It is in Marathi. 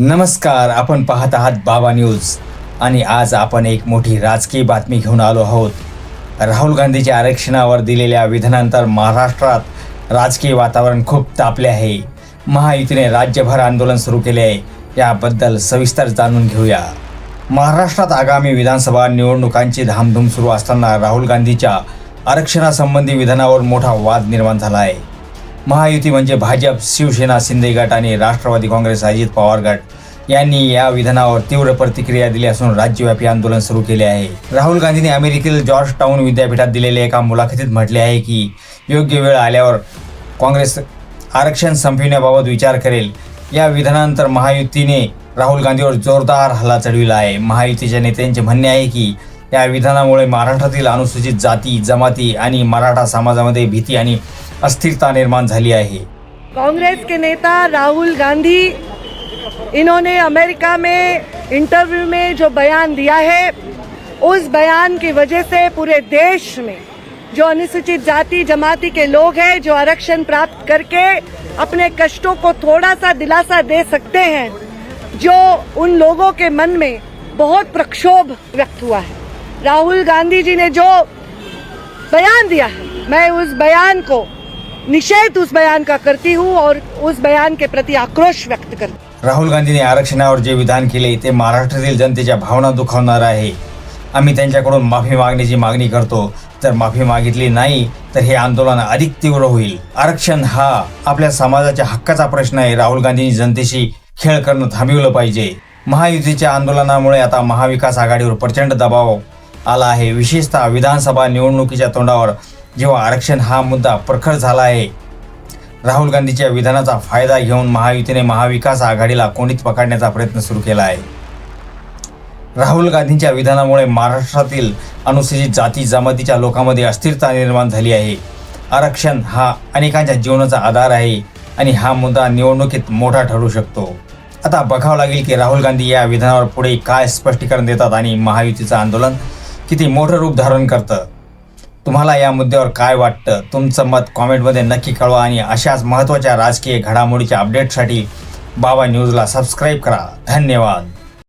नमस्कार आपण पाहत आहात बाबा न्यूज. आणि आज आपण एक मोठी राजकीय बातमी घेऊन आलो आहोत. राहुल गांधीच्या आरक्षणावर दिलेल्या विधानानंतर महाराष्ट्रात राजकीय वातावरण खूप तापले आहे. महायुतीने राज्यभर आंदोलन सुरू केले आहे. याबद्दल सविस्तर जाणून घेऊया. महाराष्ट्रात आगामी विधानसभा निवडणुकांची धामधूम सुरू असताना राहुल गांधीच्या आरक्षणासंबंधी विधानावर मोठा वाद निर्माण झाला आहे. महायुती म्हणजे भाजप शिवसेना शिंदे गट आणि राष्ट्रवादी काँग्रेस अजित पवार गट. यांनी या विधानावर तीव्र प्रतिक्रिया दिली असून राज्यव्यापी आंदोलन सुरू केले आहे. राहुल गांधींनी अमेरिकेतील जॉर्ज टाउन विद्यापीठात दिलेल्या एका मुलाखतीत म्हटले आहे की योग्य वेळ आल्यावर काँग्रेस आरक्षण संपविण्याबाबत विचार करेल. या विधानानंतर महायुतीने राहुल गांधीवर जोरदार हल्ला चढविला आहे. महायुतीच्या नेत्यांचे म्हणणे आहे की या विधानामुळे महाराष्ट्रातील अनुसूचित जाती जमाती आणि मराठा समाजामध्ये भीती आणि अस्थिरता निर्माण झाली आहे. कांग्रेस के नेता राहुल गांधी, इन्होंने अमेरिका में इंटरव्यू में जो बयान दिया है, उस बयान की वजह से पूरे देश में जो अनुसूचित जाति जमाती के लोग हैं, जो आरक्षण प्राप्त करके अपने कष्टों को थोड़ा सा दिलासा दे सकते हैं, जो उन लोगों के मन में बहुत प्रक्षोभ व्यक्त हुआ है। राहुल गांधी जी ने जो बयान दिया है, मैं उस बयान को निषेध उस बयान का करती हूँ और उस बयान के प्रति आक्रोश व्यक्त करती राहुल गांधींनी आरक्षणावर जे विधान केले ते महाराष्ट्रातील जनतेच्या भावना दुखावणार आहे. आम्ही त्यांच्याकडून माफी मागण्याची मागणी करतो. जर माफी मागितली नाही तर हे आंदोलन अधिक तीव्र होईल. आरक्षण हा आपल्या समाजाच्या हक्काचा प्रश्न आहे. राहुल गांधींनी जनतेशी खेळ करणं थांबवलं पाहिजे. महायुतीच्या आंदोलनामुळे आता महाविकास आघाडीवर प्रचंड दबाव आला आहे. विशेषतः विधानसभा निवडणुकीच्या तोंडावर जेव्हा आरक्षण हा मुद्दा प्रखर झाला आहे. राहुल गांधीच्या विधानाचा फायदा घेऊन महायुतीने महाविकास आघाडीला कोणीच पकडण्याचा प्रयत्न सुरू केला आहे. राहुल गांधींच्या विधानामुळे महाराष्ट्रातील अनुसूचित जाती जमातीच्या लोकांमध्ये अस्थिरता निर्माण झाली आहे. आरक्षण हा अनेकांच्या जीवनाचा आधार आहे आणि हा मुद्दा निवडणुकीत मोठा ठरू शकतो. आता बघावं लागेल की राहुल गांधी या विधानावर पुढे काय स्पष्टीकरण देतात आणि महायुतीचं आंदोलन किती मोठं रूप धारण करतं. तुम्हाला या मुद्द्यावर काय वाटतं? तुमचं मत कॉमेंटमध्ये नक्की कळवा आणि अशाच महत्त्वाच्या राजकीय घडामोडीच्या अपडेटसाठी बाबा न्यूजला सबस्क्राईब करा. धन्यवाद.